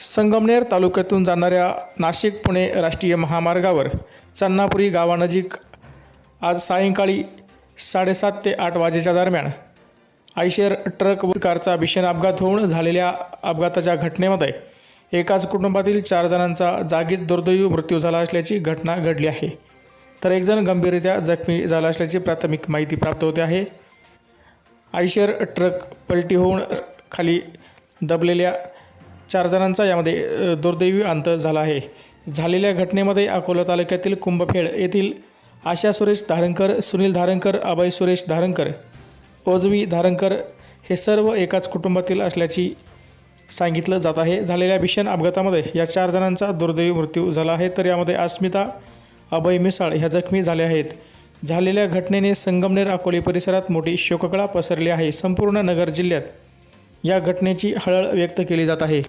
संगमनेर तालुक्यातून जाणाऱ्या नाशिक पुणे राष्ट्रीय महामार्गावर चन्नापुरी गावानजीक आज सायंकाळी साडेसात ते आठ वाजेच्या दरम्यान आयशर ट्रक व कारचा भीषण अपघात होऊन झालेल्या अपघाताच्या घटनेमध्ये एकाच कुटुंबातील चार जणांचा जागीच दुर्दैवी मृत्यू झाला असल्याची घटना घडली आहे. तर एकजण गंभीररित्या जखमी झाला असल्याची प्राथमिक माहिती प्राप्त होते आहे. आयशर ट्रक पलटी होऊन खाली दबलेल्या चार जणांचा यामध्ये दुर्दैवी अंत झाला आहे. झालेल्या घटनेमध्ये अकोला तालुक्यातील कुंभफेड येथील आशा सुरेश धारणकर सुनील धारणकर अभय सुरेश धारणकर ओजवी धारणकर हे सर्व एकाच कुटुंबातील असल्याची सांगितलं जात आहे. झालेल्या भीषण अपघातामध्ये या चार जणांचा दुर्दैवी मृत्यू झाला आहे. तर यामध्ये अस्मिता अभय मिसाळ ह्या जखमी झाल्या आहेत. झालेल्या घटनेने संगमनेर अकोले परिसरात मोठी शोककळा पसरली आहे. संपूर्ण नगर जिल्ह्यात या घटनेची हळहळ व्यक्त केली जात आहे.